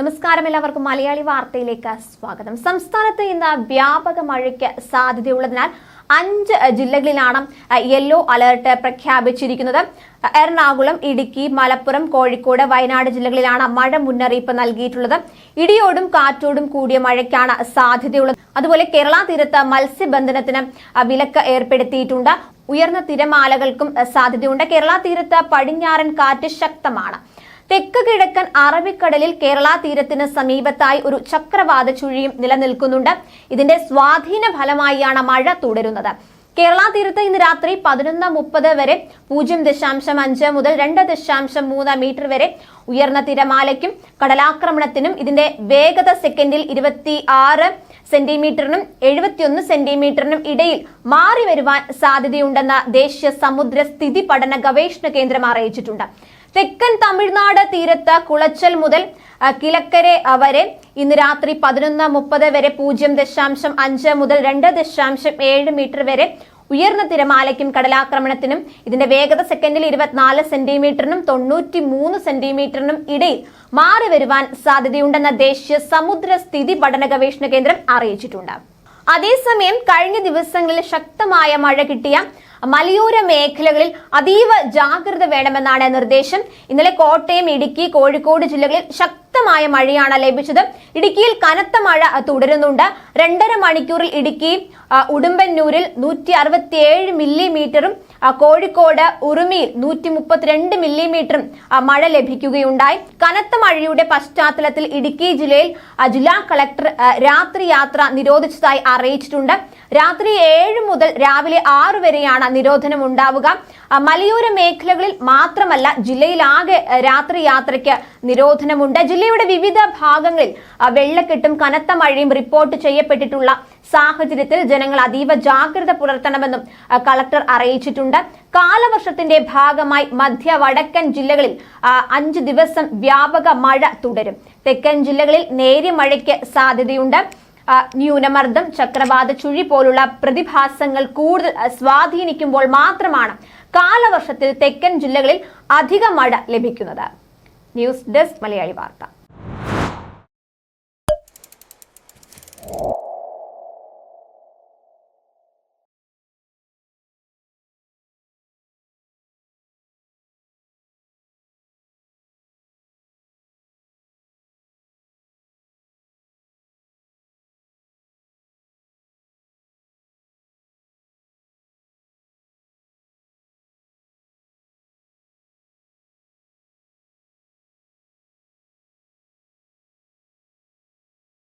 നമസ്കാരം എല്ലാവർക്കും. മലയാളി വാർത്തയിലേക്ക് സ്വാഗതം. സംസ്ഥാനത്ത് ഇന്ന് വ്യാപക മഴയ്ക്ക് സാധ്യതയുള്ളതിനാൽ അഞ്ച് ജില്ലകളിലാണ് യെല്ലോ അലർട്ട് പ്രഖ്യാപിച്ചിരിക്കുന്നത്. എറണാകുളം ഇടുക്കി മലപ്പുറം കോഴിക്കോട് വയനാട് ജില്ലകളിലാണ് മഴ മുന്നറിയിപ്പ് നൽകിയിട്ടുള്ളത്. ഇടിയോടും കാറ്റോടും കൂടിയ മഴയ്ക്കാണ് സാധ്യതയുള്ളത്. അതുപോലെ കേരള തീരത്ത് മത്സ്യബന്ധനത്തിന് വിലക്ക് ഏർപ്പെടുത്തിയിട്ടുണ്ട്. ഉയർന്ന തിരമാലകൾക്കും സാധ്യതയുണ്ട്. കേരള തീരത്ത് പടിഞ്ഞാറൻ കാറ്റ് ശക്തമാണ്. തെക്ക് കിഴക്കൻ അറബിക്കടലിൽ കേരള തീരത്തിന് സമീപത്തായി ഒരു ചക്രവാത ചുഴിയും നിലനിൽക്കുന്നുണ്ട്. ഇതിന്റെ സ്വാധീന ഫലമായാണ് മഴ തുടരുന്നത്. കേരള തീരത്ത് ഇന്ന് രാത്രി പതിനൊന്ന് മുപ്പത് വരെ പൂജ്യം ദശാംശം അഞ്ച് മുതൽ രണ്ട് ദശാംശം മൂന്ന് മീറ്റർ വരെ ഉയർന്ന തിരമാലയ്ക്കും കടലാക്രമണത്തിനും ഇതിന്റെ വേഗത സെക്കൻഡിൽ ഇരുപത്തി ആറ് സെന്റിമീറ്ററിനും എഴുപത്തിയൊന്ന് സെന്റിമീറ്ററിനും ഇടയിൽ മാറി വരുവാൻ സാധ്യതയുണ്ടെന്ന് ദേശീയ സമുദ്ര സ്ഥിതി പഠന ഗവേഷണ കേന്ദ്രം അറിയിച്ചിട്ടുണ്ട്. തെക്കൻ തമിഴ്നാട് തീരത്ത് കുളച്ചൽ മുതൽ കിലക്കരെ വരെ ഇന്ന് രാത്രി പതിനൊന്ന് മുപ്പത് വരെ പൂജ്യം ദശാംശം അഞ്ച് മുതൽ രണ്ട് ദശാംശം ഏഴ് മീറ്റർ വരെ ഉയർന്ന തിരമാലയ്ക്കും കടലാക്രമണത്തിനും ഇതിന്റെ വേഗത സെക്കൻഡിൽ ഇരുപത്തിനാല് സെന്റിമീറ്ററിനും തൊണ്ണൂറ്റി മൂന്ന് സെന്റിമീറ്ററിനും ഇടയിൽ മാറി വരുവാൻ സാധ്യതയുണ്ടെന്ന ദേശീയ സമുദ്ര സ്ഥിതി പഠന ഗവേഷണ കേന്ദ്രം അറിയിച്ചിട്ടുണ്ട്. അതേസമയം കഴിഞ്ഞ ദിവസങ്ങളിൽ ശക്തമായ മഴ കിട്ടിയ മലയോര മേഖലകളിൽ അതീവ ജാഗ്രത വേണമെന്നാണ് നിർദ്ദേശം. ഇന്നലെ കോട്ടയം ഇടുക്കി കോഴിക്കോട് ജില്ലകളിൽ ശക്തമായ മഴയാണ് ലഭിച്ചത്. ഇടുക്കിയിൽ കനത്ത മഴ തുടരുന്നുണ്ട്. രണ്ടര മണിക്കൂറിൽ ഇടുക്കി ഉടുമ്പന്നൂരിൽ നൂറ്റി അറുപത്തിയേഴ് മില്ലിമീറ്ററും കോഴിക്കോട് ഉറുമിയിൽ നൂറ്റി മുപ്പത്തിരണ്ട് മില്ലിമീറ്ററും മഴ ലഭിക്കുകയുണ്ടായി. കനത്ത മഴയുടെ പശ്ചാത്തലത്തിൽ ഇടുക്കി ജില്ലയിൽ ജില്ലാ കളക്ടർ രാത്രി യാത്ര നിരോധിച്ചതായി അറിയിച്ചിട്ടുണ്ട്. രാത്രി ഏഴ് മുതൽ രാവിലെ ആറ് വരെയാണ് നിരോധനം ഉണ്ടാവുക. മലയോര മേഖലകളിൽ മാത്രമല്ല ജില്ലയിലാകെ രാത്രി യാത്രയ്ക്ക് നിരോധനമുണ്ട്. ജില്ലയുടെ വിവിധ ഭാഗങ്ങളിൽ വെള്ളക്കെട്ടും കനത്ത മഴയും റിപ്പോർട്ട് ചെയ്യപ്പെട്ടിട്ടുള്ള സാഹചര്യത്തിൽ ജനങ്ങൾ അതീവ ജാഗ്രത പുലർത്തണമെന്നും കളക്ടർ അറിയിച്ചിട്ടുണ്ട്. കാലവർഷത്തിന്റെ ഭാഗമായി മധ്യ വടക്കൻ ജില്ലകളിൽ അഞ്ച് ദിവസം വ്യാപക മഴ തുടരും. തെക്കൻ ജില്ലകളിൽ നേരിയ മഴയ്ക്ക് സാധ്യതയുണ്ട്. ന്യൂനമർദ്ദം ചക്രവാത ചുഴി പോലുള്ള പ്രതിഭാസങ്ങൾ കൂടുതൽ സ്വാധീനിക്കുമ്പോൾ മാത്രമാണ് കാലവർഷത്തിൽ തെക്കൻ ജില്ലകളിൽ അധിക മഴ ലഭിക്കുന്നത്. ന്യൂസ് ഡെസ്ക് മലയാളി വാർത്ത.